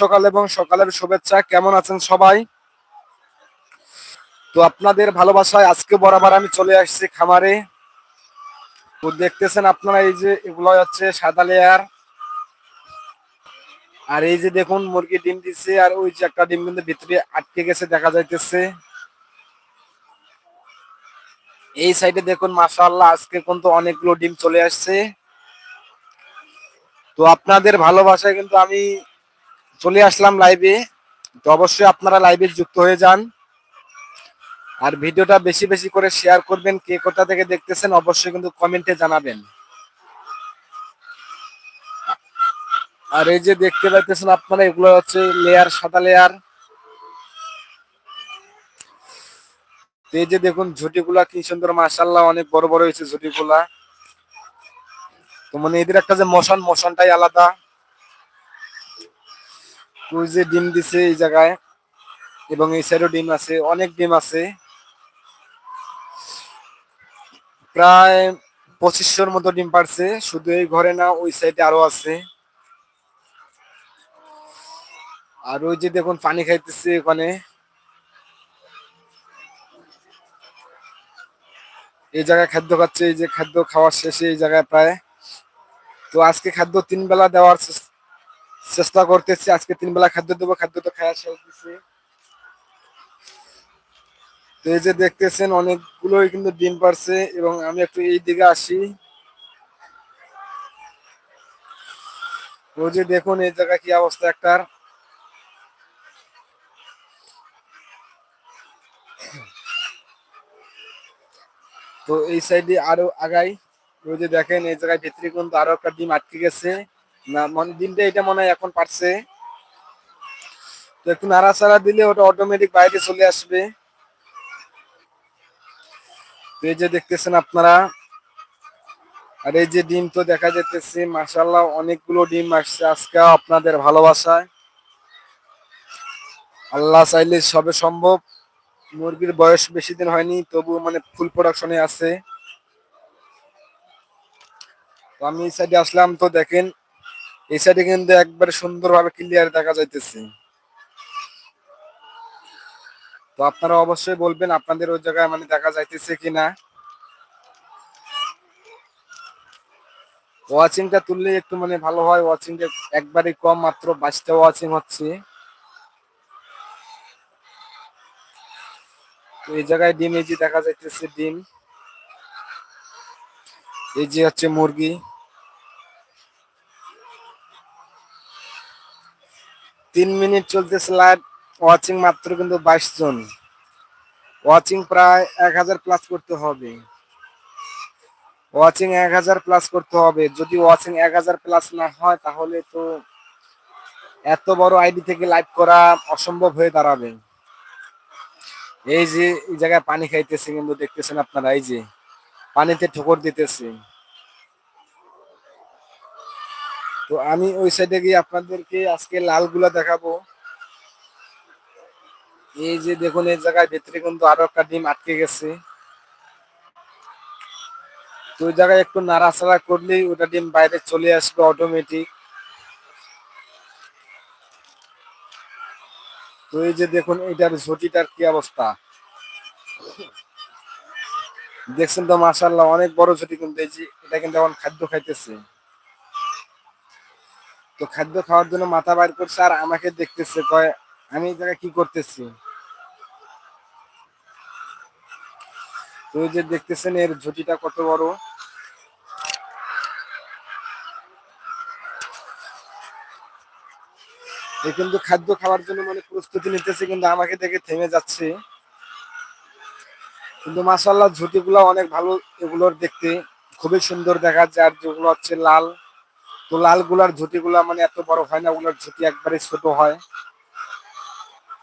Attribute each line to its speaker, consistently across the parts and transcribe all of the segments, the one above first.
Speaker 1: সকাল এবং সকালের শুভেচ্ছা। কেমন আছেন সবাই? তো আপনাদের ভালোবাসায় আজকে বরাবর আমি চলে আসছি খামারে। তো দেখতেছেন আপনারা এই যে এগুলো হচ্ছে সাদা লেয়ার আর এই যে দেখুন, মুরগি ডিম দিচ্ছে আর ওই যে একটা ডিম কিন্তু ভিতরে আটকে গেছে, দেখা যাইতেছে। এই সাইডে দেখুন, মাশাআল্লাহ, আজকে কিন্তু অনেকগুলো ডিম চলে আসছে। তো আপনাদের ভালোবাসায় কিন্তু আমি চলে আসলাম লাইভে তো অবশ্যই আপনারা লাইভে যুক্ত হয়ে যান। আর ভিডিওটা বেশি বেশি করে শেয়ার করবেন, কে কোথা থেকে দেখতেছেন অবশ্যই কিন্তু কমেন্টে জানাবেন। আর এই যে দেখতে পাইতেছেন আপনারা, এগুলো হচ্ছে লেয়ার সাদা লেয়ার এই যে দেখুন ঝুটিগুলা কি সুন্দর মাশাল্লাহ অনেক বড় বড় হয়েছে ঝুটিগুলা। তো মানে এদের একটা যে মশান মশানটাই আলাদা। ওই যে ডিম দিছে এই জায়গায়, এবং এই সাইডেও ডিম আছে, অনেক ডিম আছে। প্রায় পঁচিশশোর মতো ডিম পারছে শুধু এই ঘরে না, ওই সাইডে আরও আছে। আর ওই যে দেখুন, পানি খাইতেছে ওখানে। এই জায়গায় খাদ্য খাচ্ছে, এই যে খাদ্য খাওয়ার শেষে এই জায়গায় প্রায়। তো আজকে খাদ্য তিন বেলা দেওয়ার চেষ্টা করতেছি, আজকে তিন বেলা খাদ্য দেবো, খাদ্য তো খাওয়া শেষ তো এই যে দেখতেছেন, অনেকগুলোই কিন্তু ডিম পারছে এবং আমি একটু এই দিকে আসি। ওই যে দেখুন, এই জায়গা কি অবস্থা একটার। তো এই সাইডে আরও আগাই। ওই যে দেখেন, এই জায়গায় ভিতরে কিন্তু আরও একটা ডিম আটকে গেছে। না মানে ডিমটা এটা মনে হয় এখন পারছে। তো একটু নাড়াচাড়া দিলে ওটা অটোমেটিক বাইরে চলে আসবে। এই যে দেখতেছেন আপনারা। আর এই যে ডিম তো দেখা যেতেছে মাসাল্লাহ অনেকগুলো ডিম আসছে আজকে আপনাদের ভালোবাসায়। আল্লাহ চাইলে সবে সম্ভব। মুরগির বয়স বেশি দিন হয়নি, তবু মানে ফুল প্রোডাকশনে আছে। আমি এই সাইডে আসলাম, তো দেখেন এই সাইডে কিন্তু একবার সুন্দরভাবে ক্লিয়ার দেখা যাইতেছে। তো আপনারা অবশ্যই বলবেন আপনাদের ওই জায়গায় মানে দেখা যাইতেছে কিনা। ওয়াচিংটা তুললে একটু মানে ভালো হয় ওয়াচিংটা একবারে কম মাত্র বাইশটা ওয়াচিং হচ্ছে। তো এই জায়গায় ডিম, এই যে দেখা যাইতেছে ডিম। এই যে হচ্ছে মুরগি। তিন মিনিট চলতেছে লাইভ ওয়াচিং মাত্র কিন্তু বাইশ জন। ওয়াচিং প্রায় এক হাজার প্লাস করতে হবে। ওয়াচিং এক হাজার প্লাস করতে হবে। যদি ওয়াচিং এক হাজার প্লাস না হয়, তাহলে তো এত বড় আইডি থেকে লাইভ করা অসম্ভব হয়ে দাঁড়াবে। এই যে, এই জায়গায় পানি খাইতেছে কিন্তু দেখতেছেন আপনারা, এই যে, পানিতে ঠোকর দিতেছে। তো আমি ওই সাইডে গিয়ে আপনাদেরকে আজকে লালগুলা দেখাবো। এই যে দেখুন, এই জায়গায় ভেতরে কিন্তু আরও একটা ডিম আটকে গেছে। তো ওই জায়গায় একটু নাড়াচাড়া করলেই ওটা ডিম বাইরে চলে আসবে অটোমেটিক তো এই যে দেখুন, এটার ঝুটিটার কি অবস্থা। দেখছেন তো মাশাল্লাহ অনেক বড় ঝুটি কিন্তু এই যে, এটা কিন্তু এখন খাদ্য খাইতেছে। তো খাদ্য খাওয়ার জন্য মাথা বাইর করছে আর আমাকে দেখতেছে, কয়, আমি এই জায়গায় কি করতেছি? তো যে দেখতেছেন, এর ঝুটিটা কত বড়। এ কিন্তু খাদ্য খাওয়ার জন্য মানে প্রস্তুতি নিতেছে, কিন্তু আমাকে দেখে থেমে যাচ্ছে। কিন্তু মাসাল্লাহ ঝুটিগুলো অনেক ভালো, এগুলোর দেখতে খুবই সুন্দর দেখা যায়, আর যেগুলো হচ্ছে লাল তো লালগুলার ঝুটি গুলা মানে এত বড় হয় না, ওগুলোর ঝুটি একবারে ছোট হয়।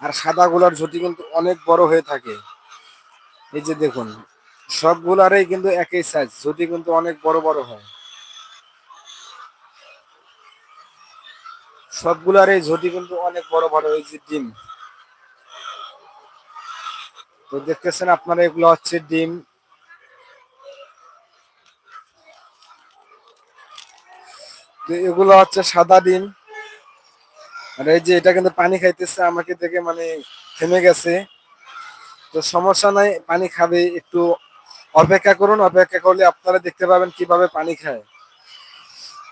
Speaker 1: আর সাদা গুলার ঝুটি কিন্তু অনেক বড় হয়ে থাকে। এই যে দেখুন, সবগুলারই কিন্তু একই সাইজ ঝুটি কিন্তু অনেক বড় বড় হয়। সবগুলার এই ঝুটি কিন্তু অনেক বড় বড়, এই যে ডিম। তো দেখতেছেন আপনারা, এগুলো হচ্ছে ডিম। এগুলো হচ্ছে সাদা ডিম। আর এই যে এটা কিন্তু পানি খাইতেছে, আমাকে দেখে মানে থেমে গেছে। তো সমস্যা নাই, পানি খাবে, একটু অপেক্ষা করুন, অপেক্ষা করলে আপনারা দেখতে পাবেন কীভাবে পানি খায়।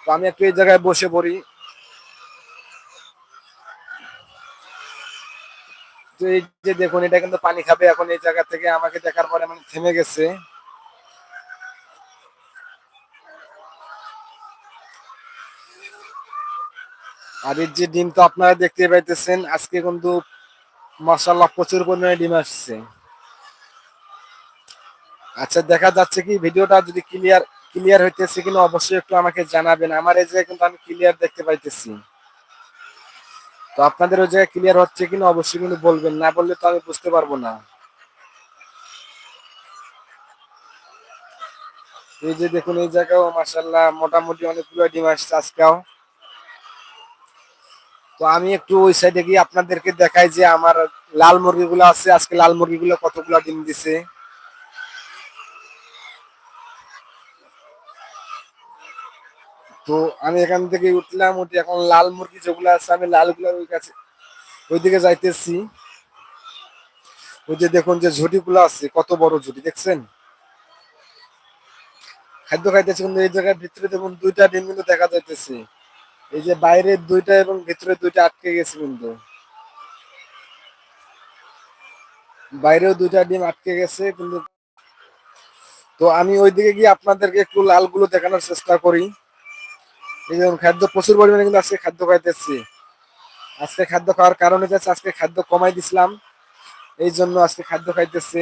Speaker 1: তো আমি একটু এই জায়গায় বসে পড়ি। তো এই যে দেখুন, এটা কিন্তু পানি খাবে, এখন এই জায়গা থেকে আমাকে দেখার পরে মানে থেমে গেছে। আর এর যে ডিম তো আপনারা দেখতে পাইতেছেন, আজকে কিন্তু মাসাল্লাহ প্রচুর পরিমাণে ডিম আসছে। আচ্ছা দেখা যাচ্ছে কি ভিডিওটা যদি ক্লিয়ার ক্লিয়ার হইতেছে কিনা অবশ্যই একটু আমাকে জানাবেন। আমার এই জায়গায় কিন্তু আমি ক্লিয়ার দেখতে পাইতেছি। তো আপনাদের ওই জায়গায় ক্লিয়ার হচ্ছে কিনা অবশ্যই কিন্তু বলবেন, না বললে তো আমি বুঝতে পারব না। এই যে দেখুন, এই জায়গাও মাসাল্লাহ মোটামুটি অনেকগুলো ডিম আসছে আজকেও। তো আমি একটু ওই সাইডে গিয়ে আপনাদেরকে দেখাই যে আমার লাল মুরগিগুলো আছে। আজকে লাল মুরগিগুলো কতগুলো ডিম দিছে? তো আমি এখান থেকে উঠলাম, উঠে এখন লাল মুরগি যেগুলো আছে, আমি লালগুলোর ওই কাছে, ওইদিকে যাইতেছি। ওই যে দেখুন যে ঝুটিগুলো আছে, কত বড় ঝুটি, দেখছেন? খাদ্য খাইতেছে, কিন্তু এই জায়গার ভিতরে দেখুন দুইটা ডিম কিন্তু দেখা যাইতেছে। এই যে বাইরের দুইটা এবং ভিতরে দুইটা আটকে গেছে কিন্তু। বাইরেও দুইটা ডিম আটকে গেছে কিন্তু তো আমি ওইদিকে গিয়ে আপনাদেরকে একটু লালগুলো দেখানোর চেষ্টা করি। এই যেমন খাদ্য প্রচুর পরিমাণে কিন্তু আজকে খাদ্য খাইতেছি। আজকে খাদ্য খাওয়ার কারণে যাচ্ছে আজকে খাদ্য কমাই দিছিলাম, এই জন্য আজকে খাদ্য খাইতেছে।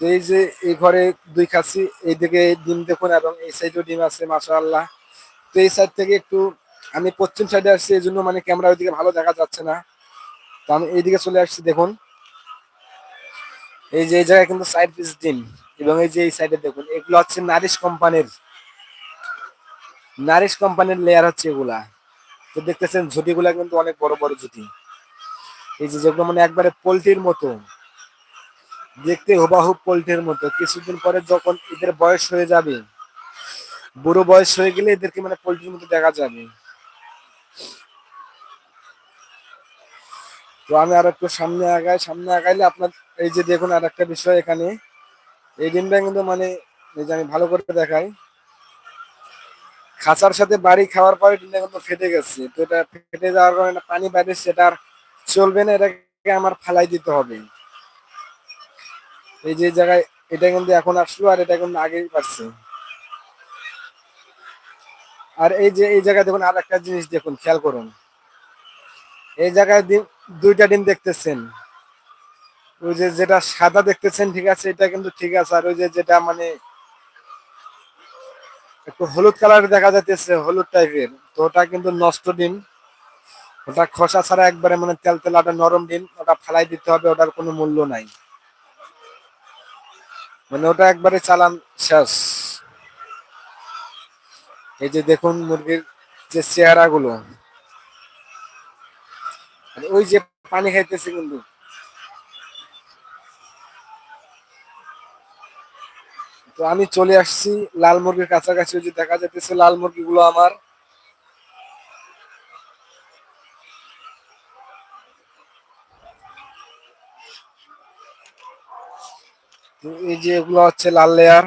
Speaker 1: তো এই যে এই ঘরে দুই খাসি, এইদিকে ডিম দেখুন এবং এই সাইডেও ডিম আছে মাসা আল্লাহ তো এই সাইড থেকে একটু আমি পশ্চিম সাইডে আসছি, এই জন্য মানে ক্যামেরা ওইদিকে ভালো দেখা যাচ্ছে না। তো আমি এইদিকে চলে আসছি, দেখুন। এই যে এই জায়গায় কিন্তু সাইড পিস ডিম এবং এই যে এই সাইডে দেখুন, এগুলো হচ্ছে নারিশ কোম্পানির নারিশ কোম্পানির লেয়ার হচ্ছে এগুলা। তো দেখতেছেন ঝুটিগুলা কিন্তু অনেক বড় বড় ঝুটি। এই যে যেগুলো মানে একবারে পোল্ট্রির মতো, দেখতে হুবাহুব পোল্ট্রির মতো। কিছুদিন পরে যখন এদের বয়স হয়ে যাবে বুড়ো বয়স হয়ে গেলে এদেরকে মানে পোলট্রির মধ্যে দেখা যাবে। তো আমি আর একটু সামনে আগাই, সামনে আগাইলে আপনার এই যে দেখুন আর একটা বিষয় এখানে। এই ডিমটা কিন্তু মানে এই যে আমি ভালো করে দেখাই। খাঁচার সাথে বাড়ি খাওয়ার পরে ডিমটা কিন্তু ফেটে গেছে। তো এটা ফেটে যাওয়ার কারণে পানি বাইরে সেটা আর চলবে না, এটাকে আমার ফালাই দিতে হবে। এই যে জায়গায় এটা কিন্তু এখন আসলো আর এটা কিন্তু আগেই পারছে আর এই যে, এই জায়গায় দেখুন আর একটা জিনিস দেখুন, খেয়াল করুন। এই জায়গায় দুইটা ডিম দেখতেছেন। ওই যে যেটা সাদা দেখতেছেন, ঠিক আছে, এটা কিন্তু ঠিক আছে। আর ওই যে যেটা মানে একটু হলুদ কালার দেখা যাইতেছে, হলুদ টাইপের। তো ওটা কিন্তু নষ্ট ডিম। ওটা খসা ছাড়া একবারে মানে তেল তেল, ওটা নরম ডিম, ওটা ফেলাই দিতে হবে, ওটার কোনো মূল্য নাই। মানে ওটা একবারে চালান শেষ। এই যে দেখুন মুরগির যে চেহারা গুলো ওই যে পানি খাইতেছে কিন্তু। তো আমি চলে আসছি লাল মুরগির কাছাকাছি, ওই যে দেখা যাইতেছে লাল মুরগিগুলো আমার। এই যে এগুলো হচ্ছে লাল লেয়ার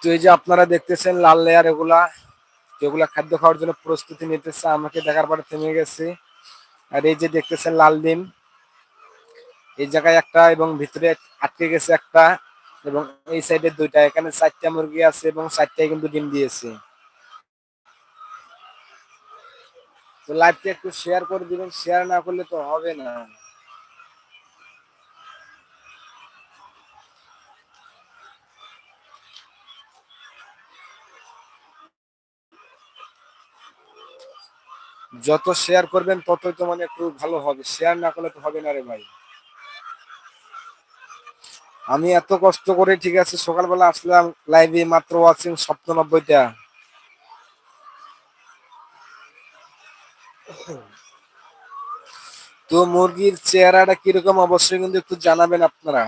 Speaker 1: তো এই যে আপনারা দেখতেছেন লাল লেয়ার এগুলা, যেগুলা খাদ্য খাওয়ার জন্য প্রস্তুতি নিতেছে, আমাকে দেখার পরে থেমে গেছে। আর এই যে দেখতেছেন লাল ডিম, এই জায়গায় একটা এবং ভিতরে আটকে গেছে একটা এবং এই সাইডে দুইটা, এখানে চারটা মুরগি আছে এবং চারটায় কিন্তু ডিম দিয়েছে। তো লাইভটা একটু শেয়ার করে দিবেন শেয়ার না করলে তো হবে না। যত শেয়ার করবেন, ততই তো মানে একটু ভালো হবে। শেয়ার না করলে তো হবে না রে ভাই। আমি এত কষ্ট করে, ঠিক আছে, সকালবেলা আসলাম লাইভে মাত্র ওয়াচিং সপ্তানব্বইটা। তো মুরগির চেহারাটা কীরকম, অবশ্যই কিন্তু একটু জানাবেন আপনারা।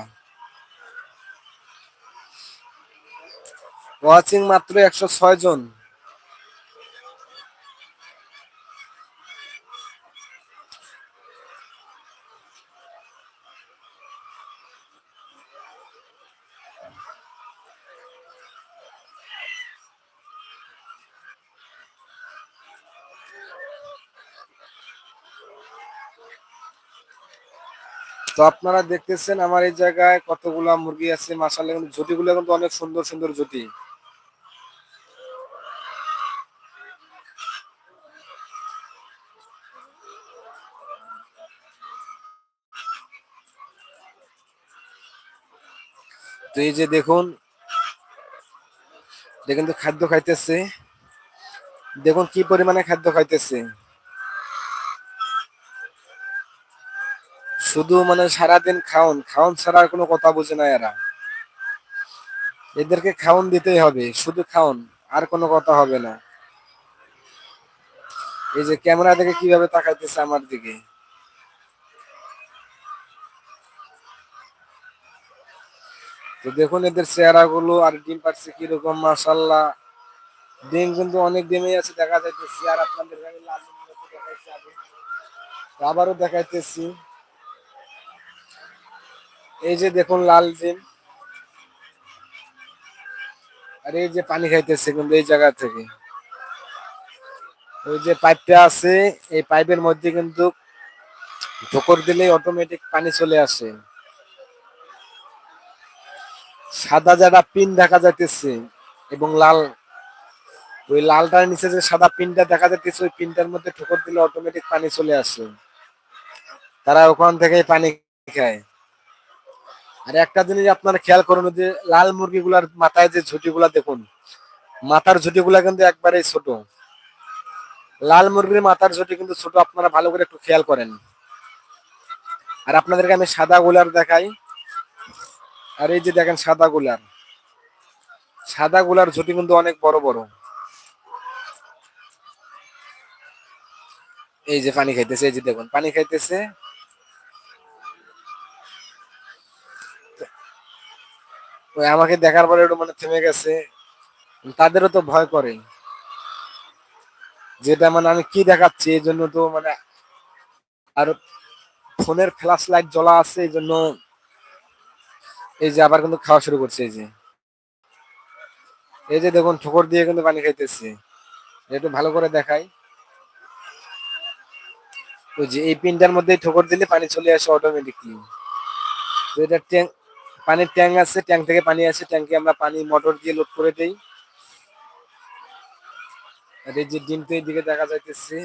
Speaker 1: ওয়াচিং মাত্র একশো ছয় জন। তো আপনারা দেখতেছেন আমার এই জায়গায় কতগুলা মুরগি আছে মাসাল্লাহ কিন্তু জুটিগুলো কিন্তু অনেক সুন্দর সুন্দর জুটি। তো এই যে দেখুন দেখুন তো খাদ্য খাইতেছে। দেখুন কি পরিমাণে খাদ্য খাইতেছে। শুধু মানে সারাদিন খাওন খাওন ছাড়া কোনো কথা বোঝে না এরা। এদেরকে খাওন দিতেই হবে, শুধু খাওন, আর কোনো কথা হবে না। এই যে ক্যামেরা দেখে কীভাবে তাকাইতেছে আমার দিকে। তো দেখুন এদের চেহারা গুলো আর ডিম পাচ্ছে কীরকম মাসাল্লাহ ডিম কিন্তু অনেক ডিমই আছে, দেখা যাইতেছি। আর আপনাদের আবারও দেখাইতেছি। এই যে দেখুন লাল ডিম। আর এই যে পানি খাইতেছে কিন্তু এই জায়গা থেকে। ওই যে পাইপটা আছে, এই পাইপের মধ্যে কিন্তু ঠোকর দিলেই অটোমেটিক পানি চলে আসে। সাদা যারা পিন দেখা যাইতেছে এবং লাল। ওই লালটার নিচে যে সাদা পিনটা দেখা যাইতেছে, ওই পিনটার মধ্যে ঠোকর দিলে অটোমেটিক পানি চলে আসে। তারা ওখান থেকে পানি খায়। আর একটা জিনিস আপনারা খেয়াল করুন যে লাল মুরগিগুলার মাথায় যে ঝুটিগুলা দেখুন, মাথার ঝুটিগুলা কিন্তু একবারেই ছোট। লাল মুরগির মাথার ঝুটি কিন্তু ছোট, আপনারা ভালো করে একটু খেয়াল করেন। আর আপনাদেরকে আমি সাদা গুলার দেখাই। আর এই যে দেখেন সাদা গুলার। সাদা গুলার ঝুটি কিন্তু অনেক বড় বড়। এই যে পানি খাইতেছে, এই যে দেখুন, পানি খাইতেছে। আমাকে দেখার পরে একটু মানে থেমে গেছে। তাদেরও তো ভয় করে। যেটা মানে আমি কি দেখাচ্ছি, এই জন্য তো মানে আর ফোনের ফ্ল্যাশ লাইট জ্বলা আছে, এই জন্য এই যে আবার কিন্তু খাওয়া শুরু করছে এই যে। এই যে দেখুন, ঠোকর দিয়ে কিন্তু পানি খাইতেছে। একটু ভালো করে দেখাই। ওই যে এই পিনটার মধ্যে ঠোকর দিলে পানি চলে আসে অটোমেটিকলি তো এটা ট্যাঙ্ক পানির ট্যাঙ্ক আছে, ট্যাঙ্ক থেকে পানি আসে, ট্যাঙ্কে আমরা পানি, মোটর দিয়ে লোড করে দেই। আর এই যে ডিমটা এইদিকে দেখা যাইতেছে।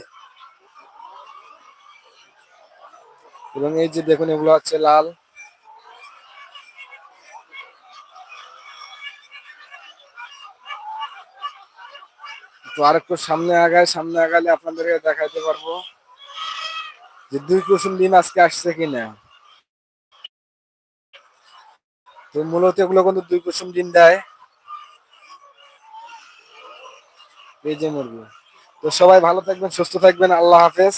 Speaker 1: এবং এই যে দেখুন, এগুলো হচ্ছে লাল। তো আর একটু সামনে আগায়, সামনে আগালে আপনাদেরকে দেখাইতে পারব যে দুই কুসুম ডিম আজকে আসছে কিনা। তো মূলত এগুলো কিন্তু দুই কুসুম ডিম দেয়। এই যে মুরগি। তো সবাই ভালো থাকবেন, সুস্থ থাকবেন, আল্লাহ হাফেজ।